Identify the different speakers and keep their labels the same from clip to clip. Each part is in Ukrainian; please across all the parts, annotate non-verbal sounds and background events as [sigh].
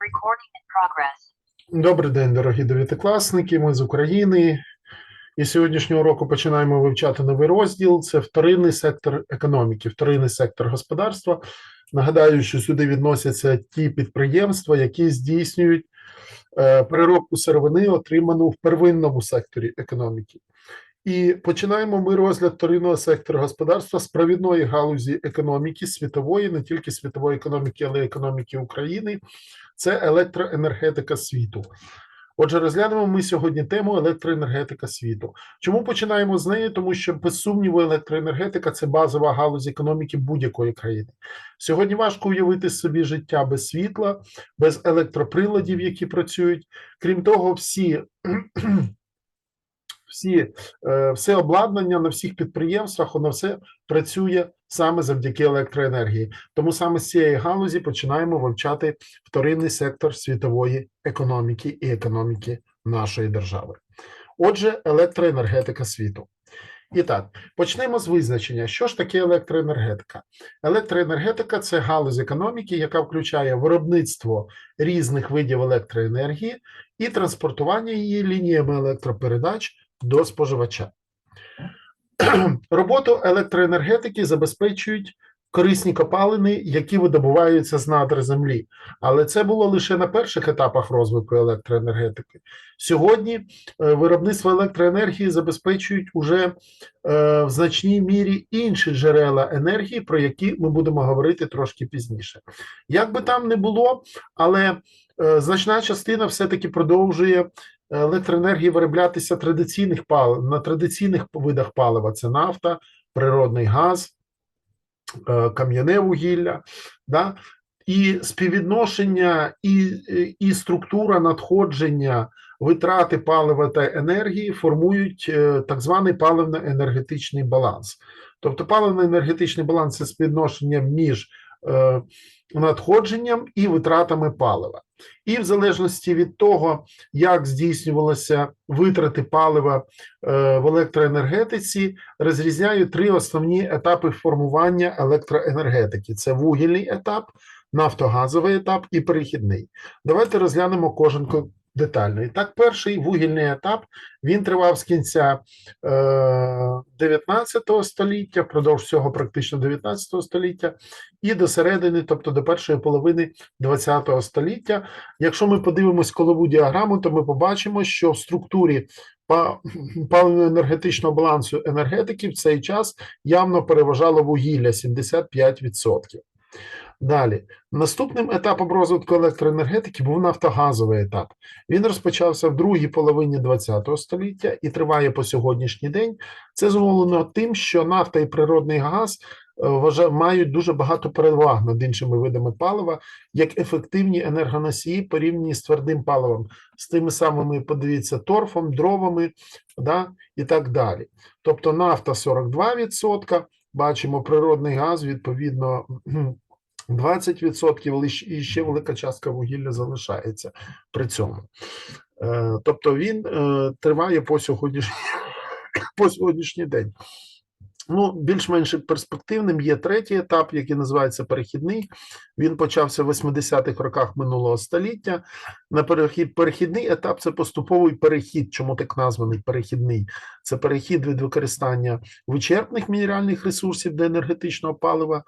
Speaker 1: Recording in.
Speaker 2: Добрий день, дорогі дев'ятикласники. Ми з України. І сьогоднішнього року починаємо вивчати новий розділ. Це вторинний сектор економіки, вторинний сектор господарства. Нагадаю, що сюди відносяться ті підприємства, які здійснюють е, переробку сировини, отриману в первинному секторі економіки. І починаємо ми розгляд вторинного сектору господарства з провідної галузі економіки світової, не тільки світової економіки, але й економіки України. Це електроенергетика світу. Отже, розглянемо ми сьогодні тему електроенергетика світу. Чому починаємо з неї? Тому що, без сумніву, електроенергетика це базова галузь економіки будь-якої країни. Сьогодні важко уявити собі життя без світла, без електроприладів, які працюють. Крім того, всі. [clears throat] Всі, е, все обладнання на всіх підприємствах, воно все працює саме завдяки електроенергії. Тому саме з цієї галузі починаємо вивчати вторинний сектор світової економіки і економіки нашої держави. Отже, електроенергетика світу. І так, почнемо з визначення, що ж таке електроенергетика. Електроенергетика це галузь економіки, яка включає виробництво різних видів електроенергії і транспортування її лініями електропередач до споживача. [clears throat] Роботу електроенергетики забезпечують корисні копалини, які видобуваються з надр землі. Але це було лише на перших етапах розвитку електроенергетики. Сьогодні е, виробництво електроенергії забезпечують уже е, в значній мірі інші джерела енергії, про які ми будемо говорити трошки пізніше. Як би там не було, але е, значна частина все-таки продовжує електроенергії вироблятися традиційних палив на традиційних видах палива: це нафта, природний газ, е, кам'яне вугілля. Да? І співвідношення, і, і структура надходження витрати палива та енергії формують е, так званий паливно-енергетичний баланс. Тобто паливно-енергетичний баланс це співвідношення між е, надходженням і витратами палива. І в залежності від того, як здійснювалися витрати палива е, в електроенергетиці, розрізняю три основні етапи формування електроенергетики: це вугільний етап, нафтогазовий етап і перехідний. Давайте розглянемо кожен ко- детально. І так, перший вугільний етап він тривав з кінця е, 19 століття, впродовж всього практично 19 століття, і до середини, тобто до першої половини 20 століття. Якщо ми подивимось колову діаграму, то ми побачимо, що в структурі паливно-енергетичного балансу енергетики в цей час явно переважало вугілля 75%. Далі, наступним етапом розвитку електроенергетики був нафтогазовий етап. Він розпочався в другій половині ХХ століття і триває по сьогоднішній день. Це зумовлено тим, що нафта і природний газ е, мають дуже багато переваг над іншими видами палива, як ефективні енергоносії порівняні з твердим паливом, з тими самими, подивіться, торфом, дровами да, і так далі. Тобто нафта 42%, бачимо природний газ, відповідно. 20%, але і ще велика частка вугілля залишається при цьому. Е, Тобто він е, триває по сьогоднішній, [coughs] по сьогоднішній день. Ну, більш-менш перспективним є третій етап, який називається перехідний. Він почався в 80-х роках минулого століття. На перехід, перехідний етап це поступовий перехід. Чому так названий перехідний? Це перехід від використання вичерпних мінеральних ресурсів до енергетичного палива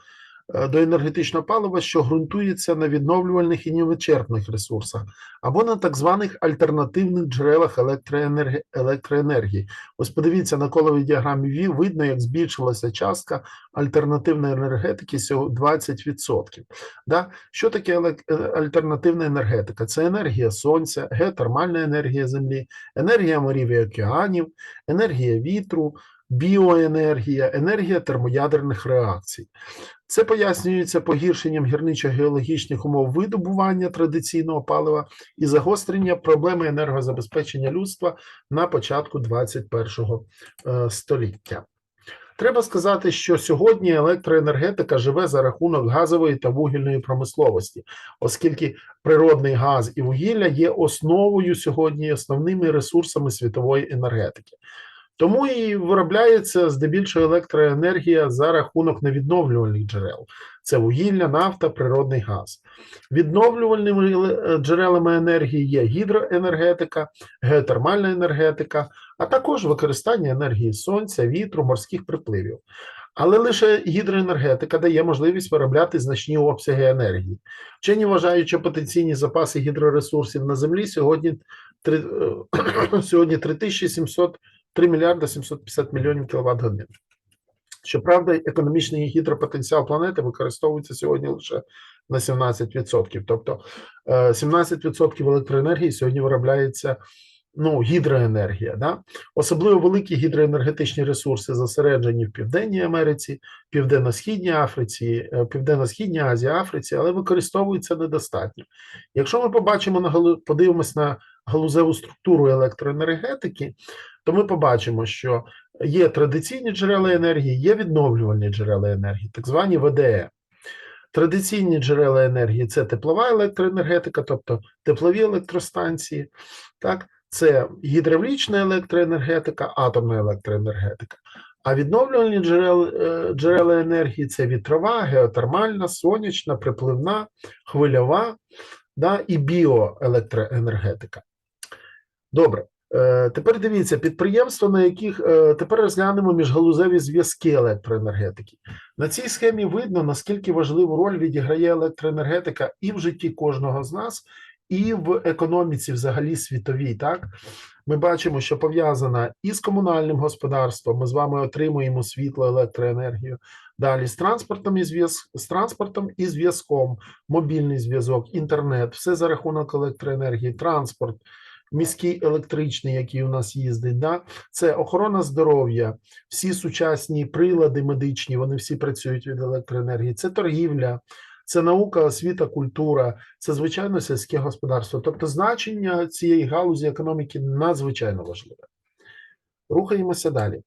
Speaker 2: до енергетичного палива, що ґрунтується на відновлювальних і невичерпних ресурсах, або на так званих альтернативних джерелах електроенерги... електроенергії. Ось подивіться на коловій діаграмі видно, як збільшилася частка альтернативної енергетики сього 20%. Да? Що таке е, альтернативна енергетика? Це енергія сонця, геотермальна енергія землі, енергія морів і океанів, енергія вітру, біоенергія, енергія термоядерних реакцій. Це пояснюється погіршенням гірничо-геологічних умов видобування традиційного палива і загострення проблеми енергозабезпечення людства на початку 21-го е, століття. Треба сказати, що сьогодні електроенергетика живе за рахунок газової та вугільної промисловості, оскільки природний газ і вугілля є основою сьогодні, основними ресурсами світової енергетики. Тому і виробляється здебільшого електроенергія за рахунок невідновлювальних джерел. Це вугілля, нафта, природний газ. Відновлювальними джерелами енергії є гідроенергетика, геотермальна енергетика, а також використання енергії сонця, вітру, морських припливів. Але лише гідроенергетика дає можливість виробляти значні обсяги енергії. Вчені вважають, що потенційні запаси гідроресурсів на землі сьогодні, три- е, [clears throat] сьогодні 3700 3 мільярда 750 мільйонів кіловат годин. Щоправда, економічний гідропотенціал планети використовується сьогодні лише на 17%. Тобто е, 17% електроенергії сьогодні виробляється ну, гідроенергія. Да? Особливо великі гідроенергетичні ресурси зосереджені в Південній Америці, Південно-Східній Африці, е, Південно-Східній Азії, Африці, але використовується недостатньо. Якщо ми побачимо подивимось на галузеву структуру електроенергетики, то ми побачимо, що є традиційні джерела енергії, є відновлювальні джерела енергії, так звані ВДЕ. Традиційні джерела енергії це теплова електроенергетика, тобто теплові електростанції, так, це гідравлічна електроенергетика, атомна електроенергетика. А відновлювальні джерела, е, джерела енергії це вітрова, геотермальна, сонячна, припливна, хвильова да, і біоелектроенергетика. Добре. Е, Тепер дивіться, підприємства, на яких е, тепер розглянемо міжгалузеві зв'язки електроенергетики. На цій схемі видно, наскільки важливу роль відіграє електроенергетика і в житті кожного з нас, і в економіці, взагалі світовій. Так ми бачимо, що пов'язана і з комунальним господарством. Ми з вами отримуємо світло, електроенергію. Далі з транспортом і зв'яз з транспортом і зв'язком, мобільний зв'язок, інтернет, все за рахунок електроенергії, транспорт міський електричний, який у нас їздить, да? це охорона здоров'я, всі сучасні прилади медичні, вони всі працюють від електроенергії, це торгівля, це наука, освіта, культура, це звичайно сільське господарство. Тобто значення цієї галузі економіки надзвичайно важливе. Рухаємося далі.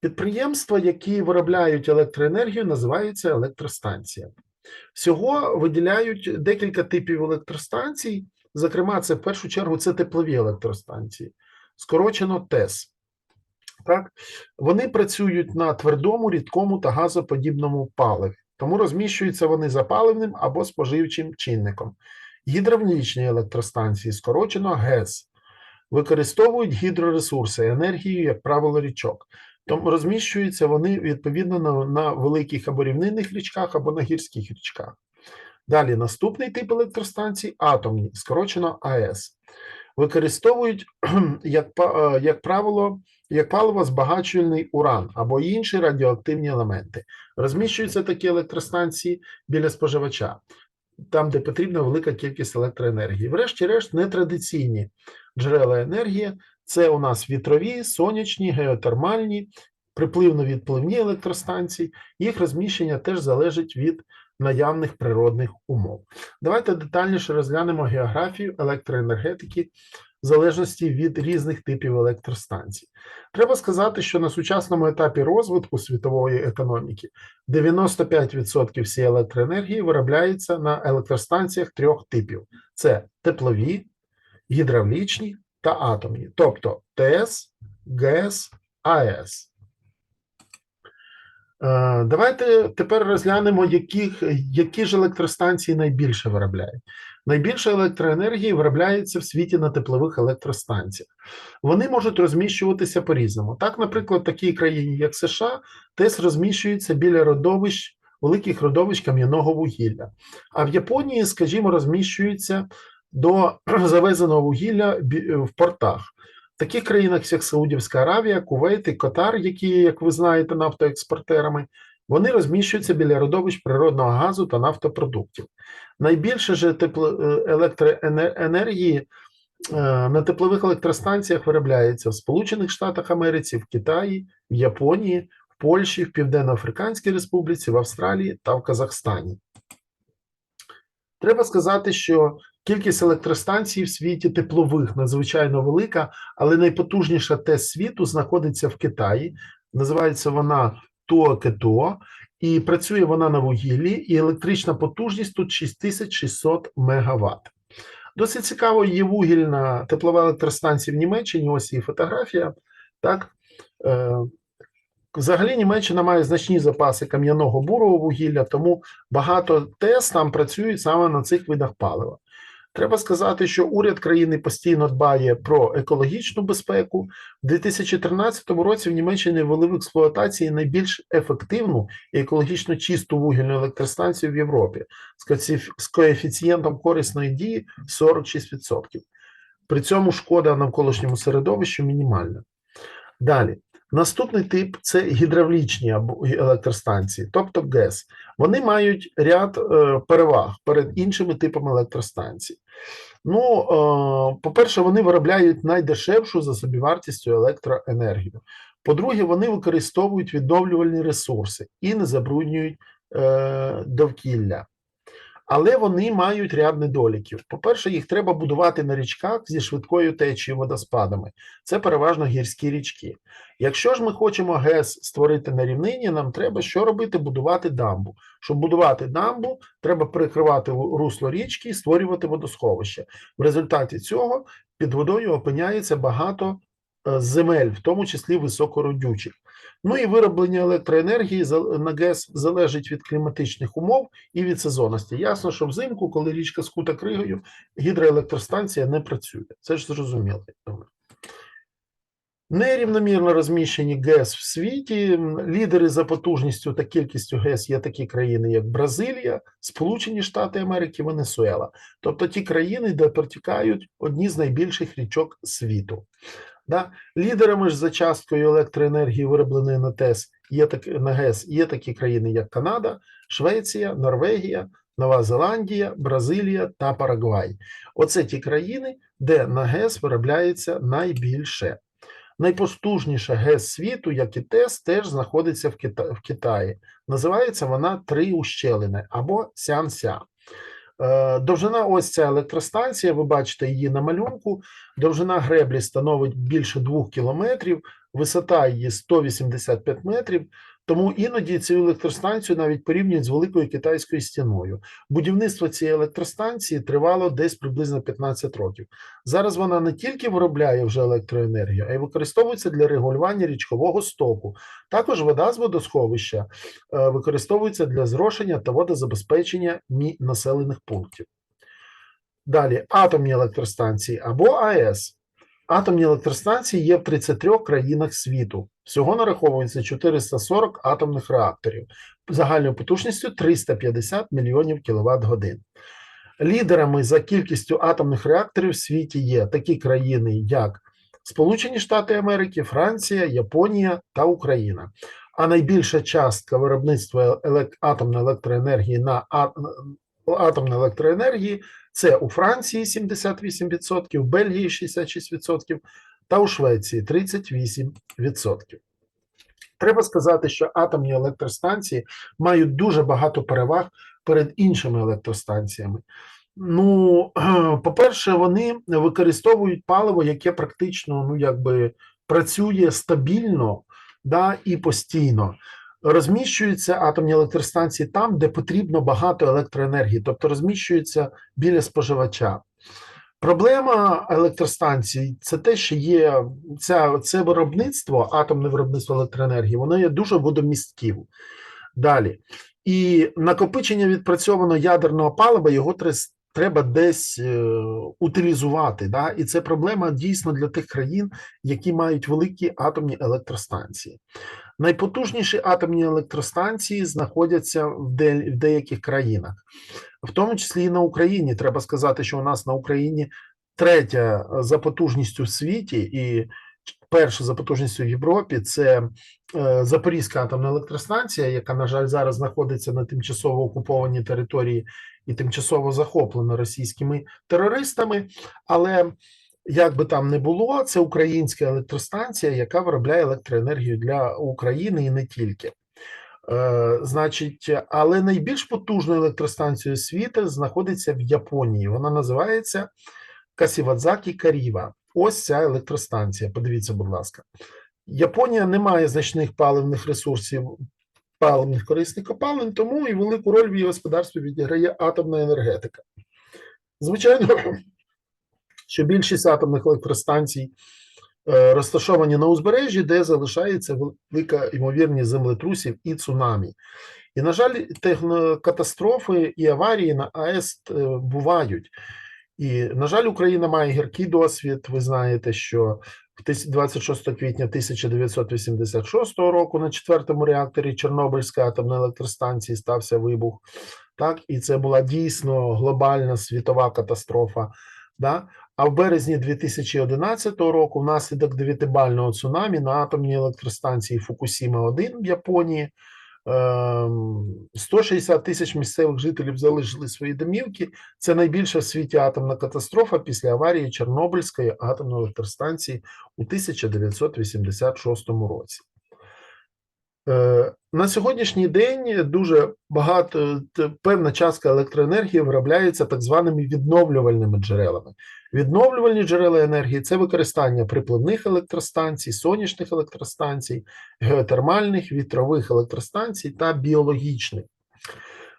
Speaker 2: Підприємства, які виробляють електроенергію, називаються електростанціями. Всього виділяють декілька типів електростанцій. Зокрема, це в першу чергу це теплові електростанції, скорочено ТЕС. Так? Вони працюють на твердому, рідкому та газоподібному паливі, тому розміщуються вони за паливним або споживчим чинником. Гідравлічні електростанції, скорочено ГЕС, використовують гідроресурси, енергію, як правило, річок. Тому розміщуються вони відповідно на, на великих або рівнинних річках, або на гірських річках. Далі наступний тип електростанцій атомні, скорочено АЕС. Використовують, [clears throat] як, е, як правило, як паливо збагачувальний уран або інші радіоактивні елементи. Розміщуються такі електростанції біля споживача, там, де потрібна велика кількість електроенергії. Врешті-решт, нетрадиційні джерела енергії це у нас вітрові, сонячні, геотермальні, припливно-відпливні електростанції. Їх розміщення теж залежить від наявних природних умов. Давайте детальніше розглянемо географію електроенергетики в залежності від різних типів електростанцій. Треба сказати, що на сучасному етапі розвитку світової економіки 95% всієї електроенергії виробляється на електростанціях трьох типів: це теплові, гідравлічні та атомні, тобто ТЕС, ГЕС, АЕС. Е, Давайте тепер розглянемо, яких, які ж електростанції найбільше виробляють. Найбільше електроенергії виробляється в світі на теплових електростанціях. Вони можуть розміщуватися по-різному. Так, наприклад, в такій країні, як США, ТЕС розміщується біля родовищ, великих родовищ кам'яного вугілля. А в Японії, скажімо, розміщується до [clears throat] завезеного вугілля в портах. Таких країнах, як Саудівська Аравія, Кувейт і Катар, які, як ви знаєте, нафтоекспортерами, вони розміщуються біля родовищ природного газу та нафтопродуктів. Найбільше тепло, е, електроенергії е, на теплових електростанціях виробляється в Сполучених Штатах Америці, в Китаї, в Японії, в Польщі, в Південно-Африканській Республіці, в Австралії та в Казахстані. Треба сказати, що кількість електростанцій в світі теплових надзвичайно велика, але найпотужніша ТЕС світу знаходиться в Китаї. Називається вона Туокето, і працює вона на вугіллі, і електрична потужність тут 6600 МВт. Досить цікаво, є вугільна теплова електростанція в Німеччині. Ось її фотографія. Так, Е, Взагалі Німеччина має значні запаси кам'яного бурого вугілля, тому багато ТЕС там працюють саме на цих видах палива. Треба сказати, що уряд країни постійно дбає про екологічну безпеку. В 2013 році в Німеччині ввели в експлуатації найбільш ефективну і екологічно чисту вугільну електростанцію в Європі з коефіцієнтом корисної дії 46%. При цьому шкода навколишньому середовищу мінімальна. Далі. Наступний тип це гідравлічні електростанції, тобто ГЕС. Вони мають ряд е, переваг перед іншими типами електростанцій. Ну, е, по-перше, вони виробляють найдешевшу за собівартістю електроенергію. По-друге, вони використовують відновлювальні ресурси і не забруднюють е, довкілля. Але вони мають ряд недоліків. По-перше, їх треба будувати на річках зі швидкою течією водоспадами. Це переважно гірські річки. Якщо ж ми хочемо ГЕС створити на рівнині, нам треба що робити? Будувати дамбу. Щоб будувати дамбу, треба перекривати русло річки і створювати водосховище. В результаті цього під водою опиняється багато е, земель, в тому числі високородючих. Ну і вироблення електроенергії на ГЕС залежить від кліматичних умов і від сезонності. Ясно, що взимку, коли річка скута кригою, гідроелектростанція не працює. Це ж зрозуміло. Нерівномірно розміщені ГЕС в світі. Лідери за потужністю та кількістю ГЕС є такі країни, як Бразилія, Сполучені Штати Америки, Венесуела. Тобто ті країни, де протікають одні з найбільших річок світу. Да? Лідерами ж за часткою електроенергії, виробленої на ТЕС, є так, на ГЕС, є такі країни, як Канада, Швеція, Норвегія, Нова Зеландія, Бразилія та Парагвай. Оце ті країни, де на ГЕС виробляється найбільше. Найпотужніша ГЕС світу, як і ТЕС, теж знаходиться в, Кита- в Китаї. Називається вона Три ущелини або Сянся. Довжина ось ця електростанція, ви бачите її на малюнку. Довжина греблі становить більше 2 кілометрів, висота її 185 метрів. Тому іноді цю електростанцію навіть порівнюють з великою китайською стіною. Будівництво цієї електростанції тривало десь приблизно 15 років. Зараз вона не тільки виробляє вже електроенергію, а й використовується для регулювання річкового стоку. Також вода з водосховища е, використовується для зрошення та водозабезпечення населених пунктів. Далі атомні електростанції або АЕС. Атомні електростанції є в 33 країнах світу. Всього нараховується 440 атомних реакторів загальною потужністю 350 мільйонів кіловат годин. Лідерами за кількістю атомних реакторів в світі є такі країни, як Сполучені Штати Америки, Франція, Японія та Україна. А найбільша частка виробництва атомної електроенергії на атомної електроенергії це у Франції 78%, в Бельгії 66% та у Швеції 38%. Треба сказати, що атомні електростанції мають дуже багато переваг перед іншими електростанціями. Ну, [clears throat] по-перше, вони використовують паливо, яке практично ну, якби працює стабільно да, і постійно. Розміщуються атомні електростанції там, де потрібно багато електроенергії, тобто розміщуються біля споживача. Проблема електростанцій це те, що є ця, це виробництво, атомне виробництво електроенергії, воно є дуже водомістким. Далі. І накопичення відпрацьованого ядерного палива його треба десь е, утилізувати. Да? І це проблема дійсно для тих країн, які мають великі атомні електростанції. Найпотужніші атомні електростанції знаходяться в, де, в деяких країнах, в тому числі і на Україні. Треба сказати, що у нас на Україні третя за потужністю в світі і перша за потужністю в Європі це е, Запорізька атомна електростанція, яка, на жаль, зараз знаходиться на тимчасово окупованій території і тимчасово захоплена російськими терористами. Але як би там не було, це українська електростанція, яка виробляє електроенергію для України і не тільки. Е, значить, але найбільш потужною електростанцією світу знаходиться в Японії. Вона називається Касівадзакі Каріва. Ось ця електростанція. Подивіться, будь ласка. Японія не має значних паливних ресурсів, паливних корисних копалин, тому і велику роль в її господарстві відіграє атомна енергетика. Звичайно, що більшість атомних електростанцій е, розташовані на узбережжі, де залишається велика ймовірність землетрусів і цунамі. І, на жаль, техно- катастрофи і аварії на АЕС е, бувають. І, на жаль, Україна має гіркий досвід. Ви знаєте, що в тис- 26 квітня 1986 року на четвертому реакторі Чорнобильської атомної електростанції стався вибух. Так, і це була дійсно глобальна світова катастрофа. Да? А в березні 2011 року, внаслідок дев'ятибального цунамі на атомній електростанції Фукусіма 1 в Японії ем, 160 тисяч місцевих жителів залишили свої домівки. Це найбільша в світі атомна катастрофа після аварії Чорнобильської атомної електростанції у 1986 році. Е, На сьогоднішній день дуже багато певна частка електроенергії виробляється так званими відновлювальними джерелами. Відновлювальні джерела енергії це використання припливних електростанцій, сонячних електростанцій, геотермальних, вітрових електростанцій та біологічних.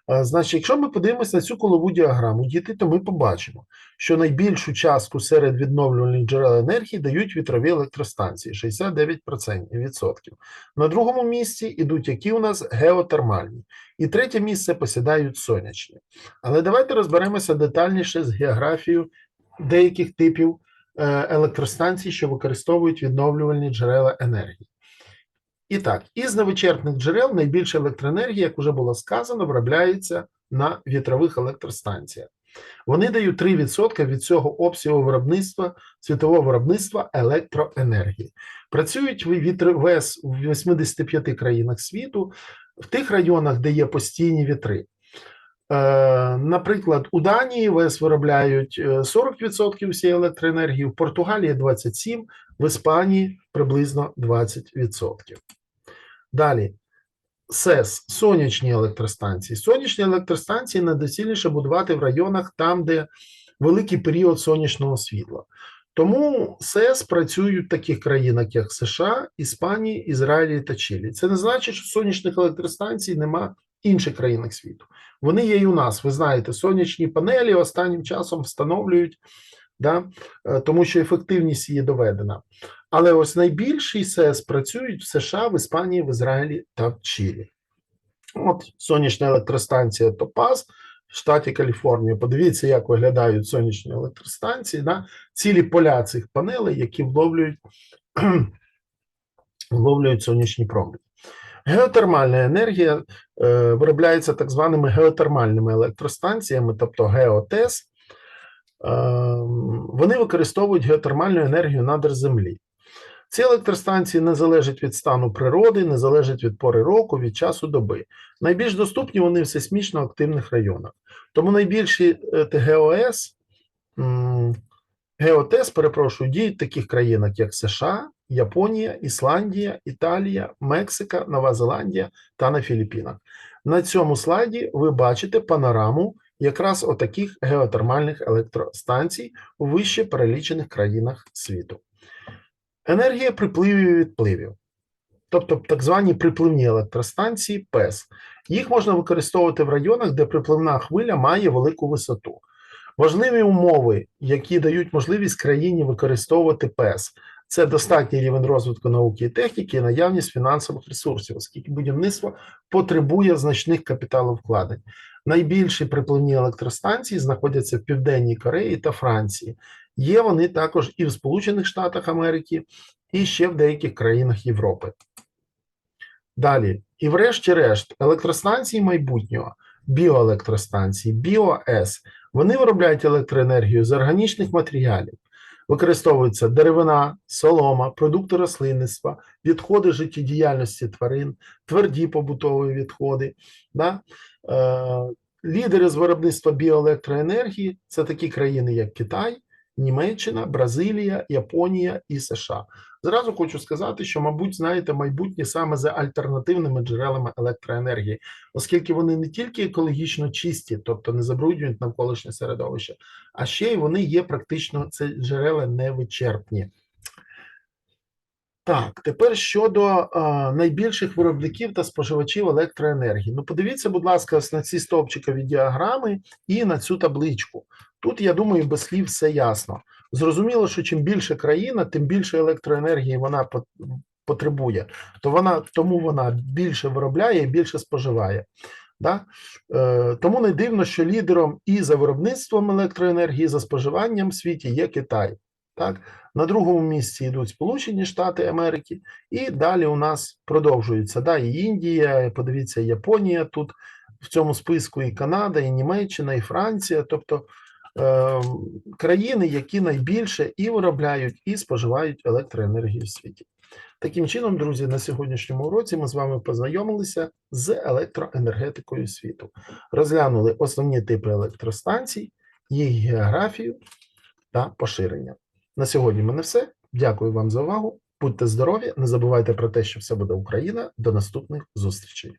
Speaker 2: Значить, якщо ми подивимося на цю колову діаграму, діти, то ми побачимо, що найбільшу частку серед відновлювальних джерел енергії дають вітрові електростанції 69%. На другому місці йдуть які у нас геотермальні. І третє місце посідають сонячні. Але давайте розберемося детальніше з географією деяких типів е, електростанцій, що використовують відновлювальні джерела енергії. І так, із невичерпних джерел найбільше електроенергії, як вже було сказано, виробляється на вітрових електростанціях. Вони дають 3% від цього обсягу виробництва, світового виробництва електроенергії. Працюють вітри ВЕС у 85 країнах світу, в тих районах, де є постійні вітри. Е, Наприклад, у Данії ВЕС виробляють е, 40% всієї електроенергії, в Португалії 27%, в Іспанії приблизно 20%. Далі. СЕС сонячні електростанції. Сонячні електростанції найдоцільніше будувати в районах там, де великий період сонячного світла. Тому СЕС працюють в таких країнах, як США, Іспанії, Ізраїлі та Чилі. Це не значить, що сонячних електростанцій нема в інших країнах світу. Вони є і у нас. Ви знаєте, сонячні панелі останнім часом встановлюють, да, е, тому що ефективність її доведена. Але ось найбільший СЕС працюють в США, в Іспанії, в Ізраїлі та в Чилі. От сонячна електростанція Топаз в штаті Каліфорнія. Подивіться, як виглядають сонячні електростанції, да? цілі поля цих панелей, які вловлюють, [clears throat] вловлюють сонячні промені. Геотермальна енергія е, виробляється так званими геотермальними електростанціями, тобто ГеоТЕС. Е, вони використовують геотермальну енергію надр землі. Ці електростанції не залежать від стану природи, не залежать від пори року, від часу доби. Найбільш доступні вони в сейсмічно активних районах. Тому найбільші е, ТГОС, м, ГеоТЕС, перепрошую, діють в таких країнах, як США, Японія, Ісландія, Італія, Мексика, Нова Зеландія та на Філіппінах. На цьому слайді ви бачите панораму якраз отаких геотермальних електростанцій у вище перелічених країнах світу. Енергія припливів і відпливів, тобто так звані припливні електростанції ПЕС. Їх можна використовувати в районах, де припливна хвиля має велику висоту. Важливі умови, які дають можливість країні використовувати ПЕС, це достатній рівень розвитку науки і техніки і наявність фінансових ресурсів, оскільки будівництво потребує значних капіталовкладень. Найбільші припливні електростанції знаходяться в Південній Кореї та Франції. Є вони також і в Сполучених Штатах Америки, і ще в деяких країнах Європи. Далі, і врешті-решт, електростанції майбутнього, біоелектростанції, БіоЕС, вони виробляють електроенергію з органічних матеріалів. Використовуються деревина, солома, продукти рослинництва, відходи життєдіяльності тварин, тверді побутові відходи. Да? Е, лідери з виробництва біоелектроенергії це такі країни, як Китай, Німеччина, Бразилія, Японія і США. Зразу хочу сказати, що, мабуть, знаєте, майбутнє саме за альтернативними джерелами електроенергії, оскільки вони не тільки екологічно чисті, тобто не забруднюють навколишнє середовище, а ще й вони є практично це джерела невичерпні. Так, тепер щодо а, найбільших виробників та споживачів електроенергії. Ну, подивіться, будь ласка, на ці стовпчикові діаграми і на цю табличку. Тут, я думаю, без слів все ясно. Зрозуміло, що чим більше країна, тим більше електроенергії вона пот- потребує, то вона тому вона більше виробляє і більше споживає. Да? Е, тому не дивно, що лідером і за виробництвом електроенергії, і за споживанням в світі є Китай. Так? На другому місці йдуть Сполучені Штати Америки, і далі у нас продовжується. Да, і Індія, і подивіться, Японія тут в цьому списку, і Канада, і Німеччина, і Франція. Тобто країни, які найбільше і виробляють, і споживають електроенергію в світі. Таким чином, друзі, на сьогоднішньому уроці ми з вами познайомилися з електроенергетикою світу, розглянули основні типи електростанцій, їх географію та поширення. На сьогодні мене все. Дякую вам за увагу. Будьте здорові, не забувайте про те, що все буде Україна. До наступних зустрічей.